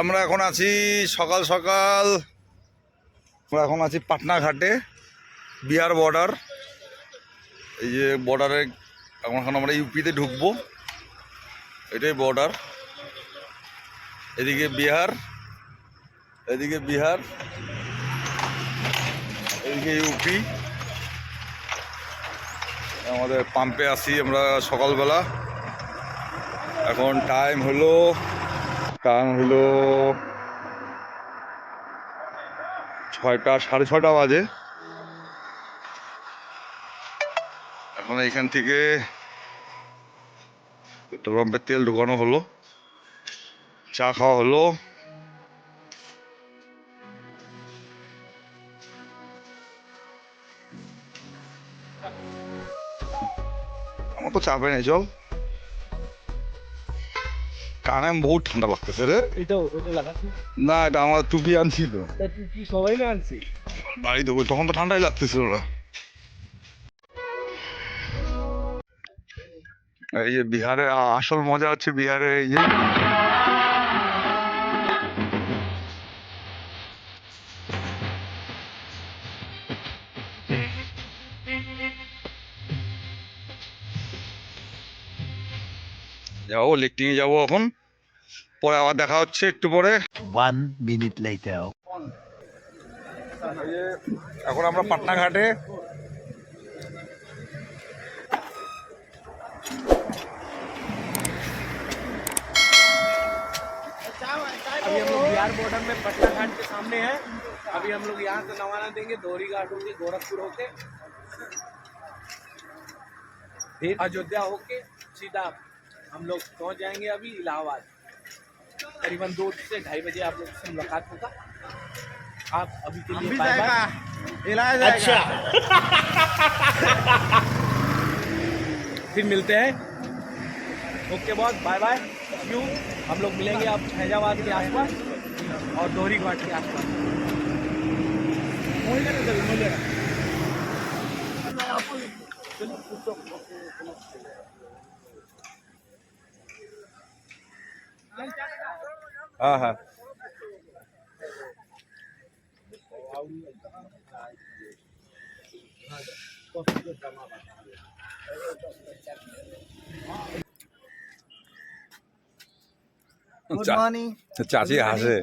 আমরা এখন আছি সকাল সকাল, আমরা এখন আছি পাটনা ঘাটে বিহার বর্ডার এই যে বর্ডারে এখন আমরা ইউপিতে ঢুকবো। এটাই বর্ডার এদিকে বিহার এদিকে বিহার, এদিকে ইউপি। আমাদের পাম্পে আসি আমরা সকালবেলা। এখন টাইম হলো টাইম হলো ছয়টা, সাড়ে ছয়টা বাজে। এখন এখান থেকে পেট্রোল তেল ঢুকানো হলো, চা খাওয়া হলো। আমার তো চাপে নেই, চল। কানে বহুত ঠান্ডা লাগতেছে রে। এটা লাগাচ্ছি না। এটা আমার টুপি আনছিল। তা তুই সবাই না আনছি? বাড়ি দেবো তখন তো ঠান্ডাই লাগতেছিল না এই যে বিহারে আসল মজা হচ্ছে বিহারে এই যে। যাব লিফটিংয়ে যাব এখন। পরে আবার দেখা হচ্ছে একটু পরে One minute later. এই যে এখন আমরা পাটনা ঘাটে अभी हम लोग बिहार बॉर्डर में पटना घाट के सामने है अभी हम लोग यहाँ से रवाना देंगे दोहरी घाट होके गोरखपुर होके फिर अयोध्या होके सीधा हम लोग पहुँच जाएंगे अभी इलाहाबाद करीबन दो से ढाई बजे आप लोग से मुलाकात होगा। आप अभी के लिए बाय बाय अच्छा। फिर मिलते हैं। Okay boss bye bye you हम लोग मिलेंगे आप फैजाबाद के आसपास और दोहरी घाट के आसपास। হ্যাঁ হ্যাঁ चा- चाची हासे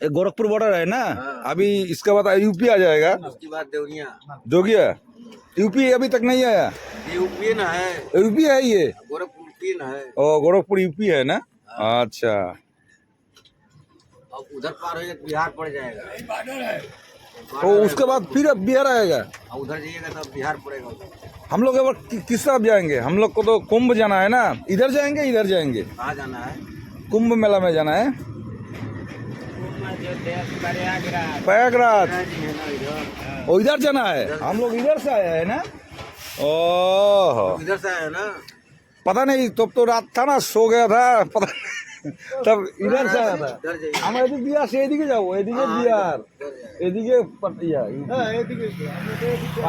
ये गोरखपुर बॉर्डर है ना? अभी इसके बाद यूपी आ जाएगा। उसके बाद देवरिया। जोगिया यूपी अभी तक नहीं आया? यूपी न है। यूपी है ये? गोरखपुर की न है। ओ गोरखपुर यूपी है ना? अच्छा। अब उधर पार हो तो बिहार पड़ जाएगा। तो उसके बाद फिर अब बिहार आएगा? उधर जाइएगा तब बिहार पड़ेगा। हम लोग अब कि, किस तरफ़ जाएँगे? हम लोग को तो कुंभ जाना है ना? इधर जाएँगे इधर जाएँगे? कहाँ जाना है? कुंभ मेला में जाना है? प्रयागराज। है ओ इधर जाना है? हम लोग इधर से आए हैं ना? ओह। इधर से आया है ना? पता नहीं तब तो रात था ना सो गया था पता तब इधर से आया था इधर जाइए আমরা এদিক দিয়ে আসি এদিকে যাবো এদিকে বিহার এদিকে পাট- ইয়া,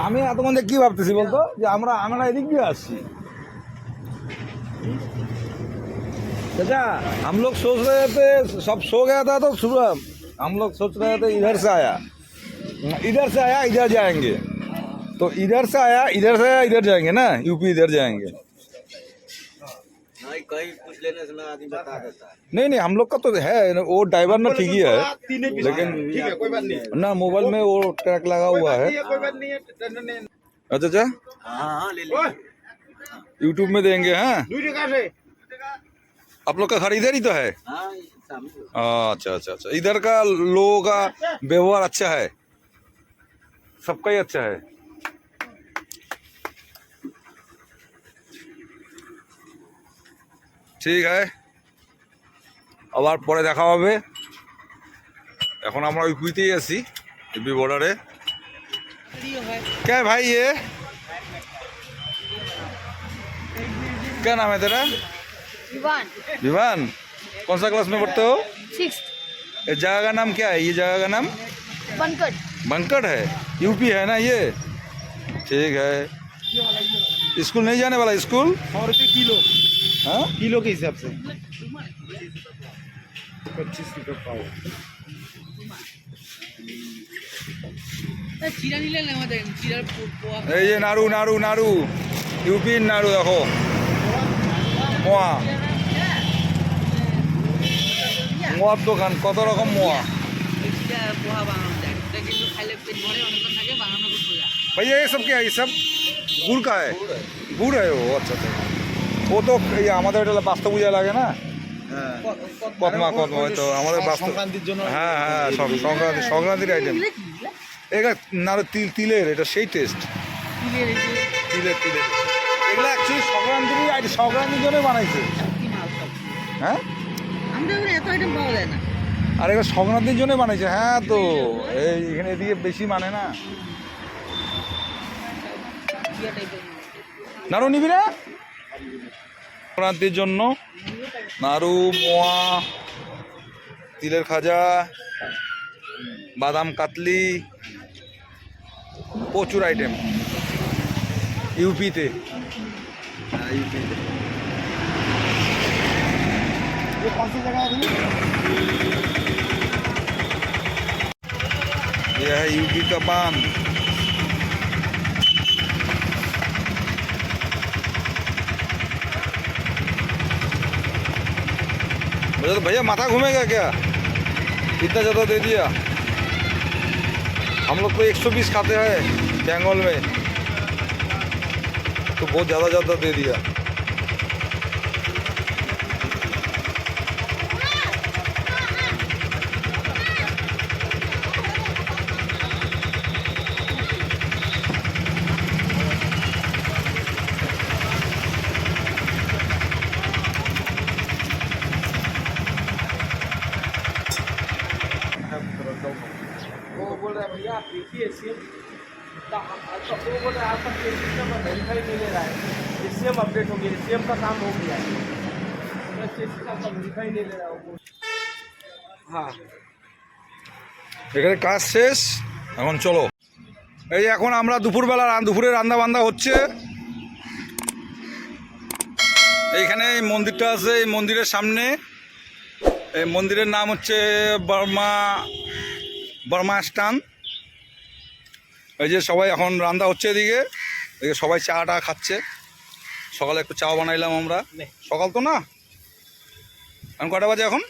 আমি এতক্ষণে কি ভাবতেছি বলতো যে আমরা আমরা এদিক দিয়ে আসছি चाचा हम लोग सोच रहे थे सब सो गया था तो सुबह हम लोग सोच रहे थे इधर से आया इधर से आया इधर जाएंगे तो इधर से आया इधर से आया इधर जाएंगे ना यूपी इधर जाएंगे नहीं कहीं पूछ लेने से आदमी बता देता है। नहीं नहीं हम लोग का तो है वो ड्राइवर में ठीक ही है। लेकिन ना मोबाइल में वो ट्रैक लगा हुआ है। अच्छा अच्छा। हाँ हाँ यूट्यूब में देंगे हाँ। आप लोग का घर इधर ही तो है? हाँ अच्छा अच्छा अच्छा। इधर का लोगों का व्यवहार अच्छा है? सबका ही अच्छा है? ঠিক আছে আবার পরে দেখা হবে এখন আমরা ওই কুইতেই আছি ইউপি বর্ডারে क्या है भाई ये क्या नाम है तेरा विवान विवान कौन सा क्लास में पढ़ते हो सिक्स इस जगह का नाम क्या है ये जगह का नाम बनकट बंकट है यूपी है ना ये ठीक है स्कूल नहीं जाने वाला स्कूल सौ रुपये किलो हाँ किलो के हिसाब से पच्चीस रुपये पाव চিরা নিলে না আমাদের চিরার পোয়া এই যে নাড়ু নাড়ু নাড়ু ইউপির নাড়ু দেখো মোয়া মোয়ার দোকান কত রকম মোয়া চিরা পোহা বানানো যায় এটা কিন্তু খাইলে পেট ভরে অনেকক্ষণ থাকে বানানো খুব সোজা भैया ये सब क्या है ये सब गुड़ का है गुड़ है वो अच्छा अच्छा ও তো এই আমাদের এটা বাস্তব পূজা লাগে না? হ্যাঁ। পদ্মা কদমা হয়তো আমাদের বাস্তব। হ্যাঁ হ্যাঁ সংক্রান্তি সংক্রান্তির আইটেম এটা না তিল তিলের এটা সেই টেস্ট তিলের তিলের এগুলো অ্যাকচুয়ালি সংক্রান্তির হ্যাঁ? আইটেম সংক্রান্তির জন্য বানাইছে। হ্যাঁ? আর এটা সংক্রান্তির জন্য বানাইছে। হ্যাঁ তো এই এখানে এদিকে বেশি মানে না। নাড়ু নিবি না? সংক্রান্তির জন্য নাড়ু মোয়া তিলের খাজা বাদাম কাতলি প্রচুর আইটেম ইউপিতে ये है यूपी का पान मुझे तो भैया माथा घूमेगा क्या? इतना ज़्यादा दे दिया। हम लोग तो 120 खाते हैं बंगाल में। तो बहुत ज़्यादा ज़्यादा दे दिया। भैया आप देखिए सेम तो वो बोल रहा है आपका पे सिस्टम वेरीफाई नहीं ले रहा है ये सेम अपडेट हो गया सेम का काम हो गया है सिस्टम का वेरीफाई नहीं ले रहा है वो हाँ এখানে কাজ শেষ এখন চলো এই এখন আমরা দুপুরবেলা রা- দুপুরে রান্না বান্না হচ্ছে এইখানে এই মন্দিরটা আছে এই মন্দিরের সামনে এই মন্দিরের নাম হচ্ছে বর্মা বর্মা স্টান এই যে সবাই এখন রান্না হচ্ছে এদিকে। এদিকে সবাই চা টা খাচ্ছে। সকালে একটু চা বানাইলাম আমরা। সকাল তো না? এখন কটা বাজে এখন?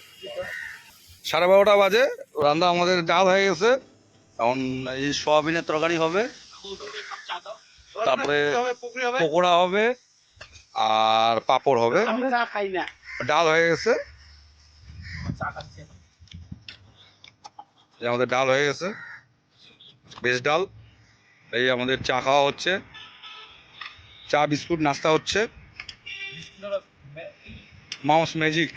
সাড়ে বারোটা বাজে। রান্না আমাদের ডাল হয়ে গেছে। এখন এই সোয়াবিনের তরকারি হবে। তারপরে পকোড়া হবে। আর পাঁপড় হবে। ডাল হয়ে গেছে। আমাদের ডাল হয়ে গেছে। বেশ ডাল। এই আমাদের চা খাওয়া হচ্ছে। চা, বিস্কুট, নাস্তা হচ্ছে। Mouse magic.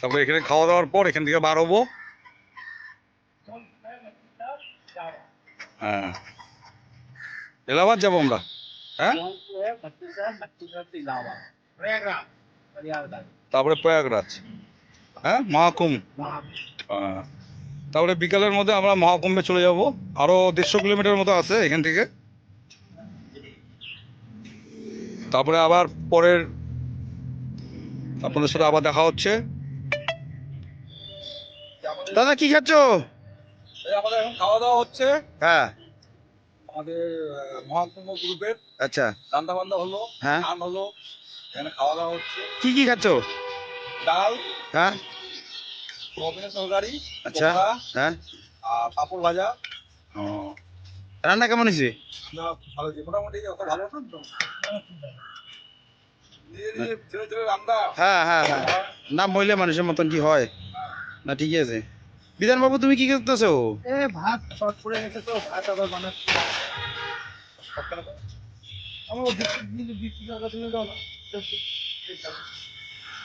তারপরে এখানে খাওয়া দাওয়ার পর এখান থেকে বার হব। হ্যাঁ। এলাহাবাদ যাব আমরা। হ্যাঁ? তারপরে প্রয়াগরাজ। হ্যাঁ মহাকুম্ভ। তারপরে বিকালের মধ্যে আমরা মহাকুম্ভে চলে যাব। আরও দেড়শো কিলোমিটার মতো আছে এখান থেকে। তারপরে আবার পরের আপনাদের সাথে আবার দেখা হচ্ছে। দাদা কি খাচ্ছ? আমাদের এখন খাওয়া দাওয়া হচ্ছে। হ্যাঁ। আমাদের মহাকুম্ভ গ্রুপের আচ্ছা। রান্না বান্না হলো হ্যাঁ। হলো এখানে খাওয়া দাওয়া হচ্ছে। কি কি খাচ্ছ? ডাল হ্যাঁ। তরকারি আচ্ছা হ্যাঁ। আর পাঁপড় ভাজা। ও। রান্না কেমন হয়েছে? না ভালো যে মোটামুটি অত ভালো না তো। হ্যাঁ হ্যাঁ হ্যাঁ। না মহিলা মানুষের মতন কি হয়? না ঠিকই আছে। বিধান বাবু তুমি কি করতেছো? এ ভাত শর্ট পড়ে গেছে তো ভাত আবার বানাচ্ছি। আমার বিক্রি করার জন্য দাও না।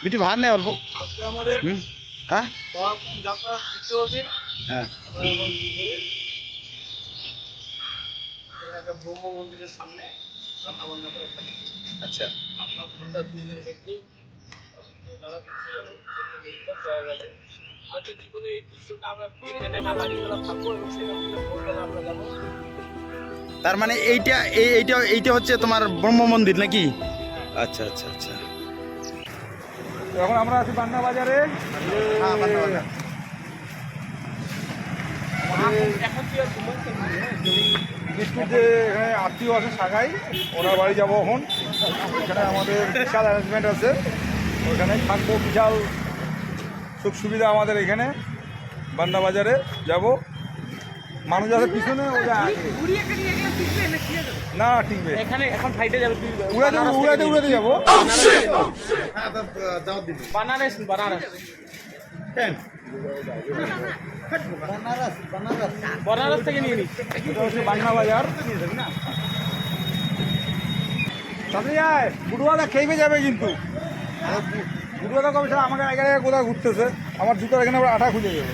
বিটি ভালো নেই অল্প? হ্যাঁ? হ্যাঁ। আচ্ছা। তার মানে এইটা এইটা এইটা হচ্ছে তোমার ব্রহ্ম মন্দির নাকি? আচ্ছা আচ্ছা আচ্ছা। এখন আমরা আছি বান্না বাজারে বিষ্ণুর যে এখানে আত্মীয় আছে শাখাই ওনার বাড়ি যাব এখন। এখানে আমাদের বিশাল অ্যারেঞ্জমেন্ট আছে। ওখানে থাকব বিশাল সুখ সুবিধা আমাদের এখানে। বান্না বাজারে যাব। মানুষ আছে পিছনে। না টিকবে। এখানে এখন সাইডে যাবে উড়াতে উড়াতে উড়াতে যাব। বানারস বানারস বানারস। থেকে নিয়ে হচ্ছে বাংলা বাজার তাতে যায় বুড়ুয়াদা খেয়ে যাবে কিন্তু। বুড়ুয়াদা কবে ছাড়া আমাকে এখানে কোথাও ঘুরতেছে আমার জুতোর এখানে আবার আঠা খুঁজে যাবে।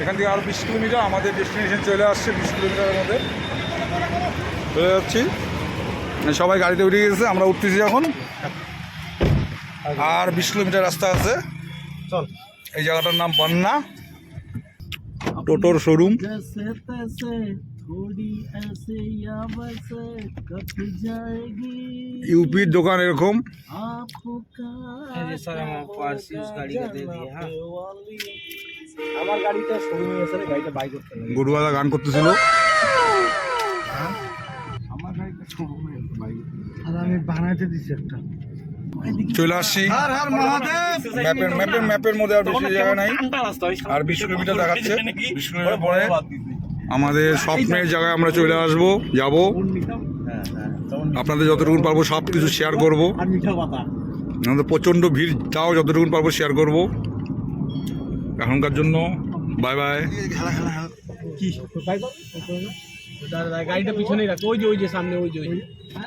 এখান থেকে আরও বিশ কিলোমিটার আমাদের ডেস্টিনেশন চলে আসছে বিশ কিলোমিটারের মধ্যে। চলে যাচ্ছি। মানে সবাই গাড়িতে উঠে গেছে আমরা উঠতেছি এখন। আর বিশ কিলোমিটার রাস্তা আছে। চল। এই জায়গাটার নাম বন্না। টোটোর শোরুম थोड़ी ऐसे या वैसे कट जाएगी ইউপির দোকান এরকম आंखों का सर हम पार्स उस गाड़ी का दे दिए हाँ আমার গাড়িটা শোরুমে এসে গাড়িটা বাই করতে লাগে গরুওয়ালা গান করতেছিল আর আমি বানাইতে দিছি একটা চলে আসছি ম্যাপের ম্যাপের ম্যাপের মধ্যে আর বেশি জায়গা নাই আর বিশ কিলোমিটার দেখাচ্ছে বিশ কিলোমিটার পরে আমাদের স্বপ্নের জায়গায় আমরা চলে আসব যাব। আপনাদের যতটুকু পারব সব কিছু শেয়ার করব। আমাদের প্রচণ্ড ভিড় তাও যতটুকু পারব শেয়ার করব। এখনকার জন্য বাই বাই গাড়িটা পিছনেই রাখ ওই যে ওই যে সামনে ওই যে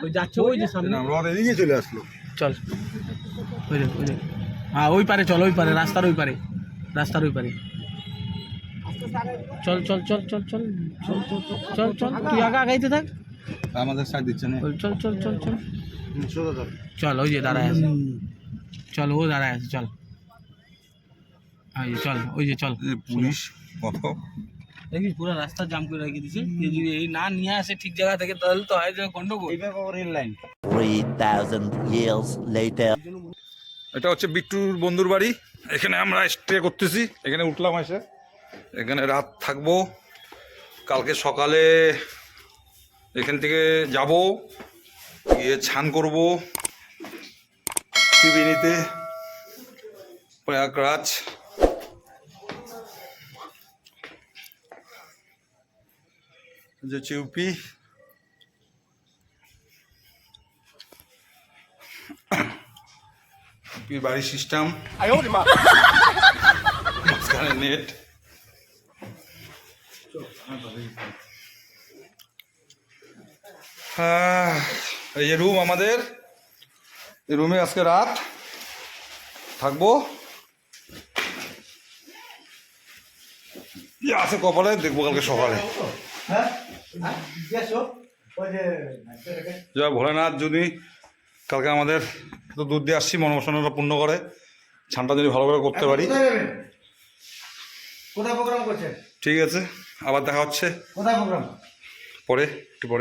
ওই যাচ্ছে ওই যে সামনে। চলে আসলো। চল। ওই ওই হ্যাঁ ওই পারে চল ওই পারে রাস্তার ওই পারে। রাস্তার ওই পারে। চল চল চল চল চল চল চল চল তুই আগে আগাইতে থাক আমাদের সাইড দিচ্ছে না চল চল চল চল চল চল ওই যে দাঁড়ায় আছে চল ও দাঁড়ায় আছে চল ওই যে চল ওই যে চল পুলিশ কত দেখিস পুরো রাস্তা জাম করে রেখে দিছে এই যদি এই না নিয়ে আসে ঠিক জায়গা থেকে তাহলে তো হয় যে গন্ডগোল রেল লাইন 3,000 years later. এটা হচ্ছে বিট্টুর বন্ধুর বাড়ি এখানে আমরা স্টে করতেছি এখানে উঠলাম এসে এখানে রাত থাকব। কালকে সকালে এখান থেকে যাব গিয়ে ছান করব। ত্রিবেণীতে প্রয়াগরাজ। যে চিউপি। বাড়ির সিস্টেম। মাঝখানে নেট। এই যে রুম আমাদের। এই রুমে আজকে রাত থাকব। আছে কপালে দেখব কালকে সকালে। জয় ভোলেনাথ যদি কালকে আমাদের তো দুধ দিয়ে আসছি মনোবাসনাটা পূর্ণ করে ছানটা যদি ভালো করে করতে পারি। কোথায় প্রোগ্রাম করছেন? ঠিক আছে। আবার দেখা হচ্ছে। পরে একটু পরে।